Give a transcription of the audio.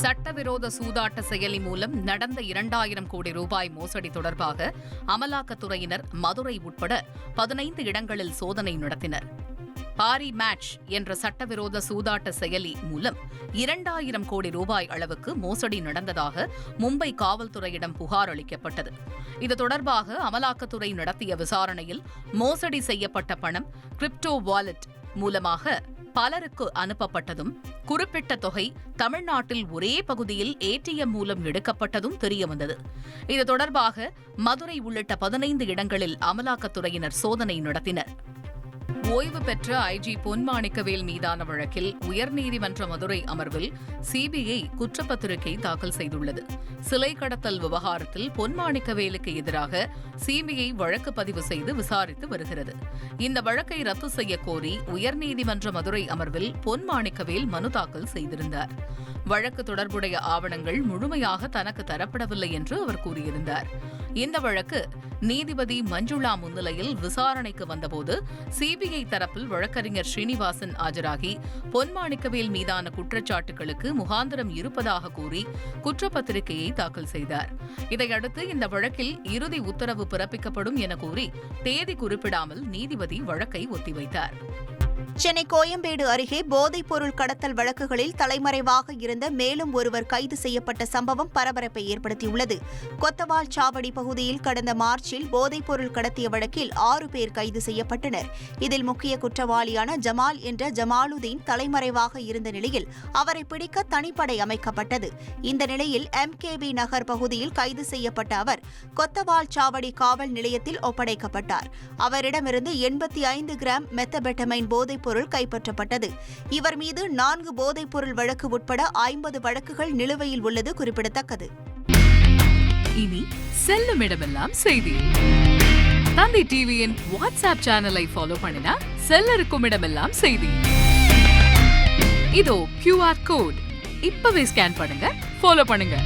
சட்டவிரோத சூதாட்ட செயலி மூலம் நடந்த இரண்டாயிரம் கோடி ரூபாய் மோசடி தொடர்பாக அமலாக்கத்துறையினர் மதுரை உட்பட பதினைந்து இடங்களில் சோதனை நடத்தினர். பாரி மேட்ச் என்ற சட்டவிரோத சூதாட்ட செயலி மூலம் இரண்டாயிரம் கோடி ரூபாய் அளவுக்கு மோசடி நடந்ததாக மும்பை காவல்துறையிடம் புகார் அளிக்கப்பட்டது. இது தொடர்பாக அமலாக்கத்துறை நடத்திய விசாரணையில் மோசடி செய்யப்பட்ட பணம் கிரிப்டோ வாலெட் மூலமாக பலருக்கு அனுப்பப்பட்டதும் குறிப்பிட்ட தொகை தமிழ்நாட்டில் ஒரே பகுதியில் ஏடிஎம் மூலம் எடுக்கப்பட்டதும் தெரியவந்தது இது தொடர்பாக மதுரை உள்ளிட்ட பதினைந்து இடங்களில் அமலாக்கத்துறையினர் சோதனை நடத்தினர். ஓய்வு பெற்ற ஐஜி பொன்மாணிக்கவேல் மீதான வழக்கில் உயர்நீதிமன்ற மதுரை அமர்வில் சிபிஐ குற்றப்பத்திரிகை தாக்கல் செய்துள்ளது. சிலை கடத்தல் விவகாரத்தில் பொன்மாணிக்கவேலுக்கு எதிராக சிபிஐ வழக்கு பதிவு செய்து விசாரித்து வருகிறது. இந்த வழக்கை ரத்து செய்ய கோரி உயர்நீதிமன்ற மதுரை அமர்வில் பொன்மாணிக்கவேல் மனு தாக்கல் செய்திருந்தார். வழக்கு தொடர்புடைய ஆவணங்கள் முழுமையாக தனக்கு தரப்படவில்லை என்று அவர் கூறியிருந்தார். இந்த வழக்கு நீதிபதி மஞ்சுளா முன்னிலையில் விசாரணைக்கு வந்தபோது சிபிஐ தரப்பில் வழக்கறிஞர் ஸ்ரீனிவாசன் ஆஜராகி பொன்மாணிக்கவேல் மீதான குற்றச்சாட்டுகளுக்கு முகாந்திரம் இருப்பதாக கூறி குற்றப்பத்திரிகையை தாக்கல் செய்தார். இதையடுத்து இந்த வழக்கில் இறுதி உத்தரவு பிறப்பிக்கப்படும் என கூறி தேதி குறிப்பிடாமல் நீதிபதி வழக்கை ஒத்திவைத்தார். சென்னை கோயம்பேடு அருகே போதைப் பொருள் கடத்தல் வழக்குகளில் தலைமறைவாக இருந்த மேலும் ஒருவர் கைது செய்யப்பட்ட சம்பவம் பரபரப்பை ஏற்படுத்தியுள்ளது. கொத்தவால் சாவடி பகுதியில் கடந்த மார்ச்சில் போதைப் பொருள் கடத்திய வழக்கில் ஆறு பேர் கைது செய்யப்பட்டனர். இதில் முக்கிய குற்றவாளியான ஜமால் என்ற ஜமாலுதீன் தலைமறைவாக இருந்த நிலையில் அவரை பிடிக்க தனிப்படை அமைக்கப்பட்டது. இந்த நிலையில் எம்கேபி நகர் பகுதியில் கைது செய்யப்பட்ட அவர் கொத்தவால் சாவடி காவல் நிலையத்தில் ஒப்படைக்கப்பட்டார். அவரிடமிருந்து எண்பத்தி ஐந்து கிராம் மெத்தபெட்டமைன் போதைப் பொருள் கைப்பற்றப்பட்டது. இவர் மீது நான்கு போதைப்பொருள் வழக்கு உட்பட ஐம்பது வழக்குகள் நிலுவையில் உள்ளது குறிப்பிடத்தக்கது. இனி செல்லும் இடமெல்லாம் செய்தி. தந்தி டிவியின் வாட்ஸ்அப் சேனலை ஃபாலோ பண்ணினா செல்ல இருக்கும் இடமெல்லாம் செய்தி. இதோ கியூஆர் கோட் இப்பவே ஸ்கேன் பண்ணுங்க ஃபாலோ பண்ணுங்க.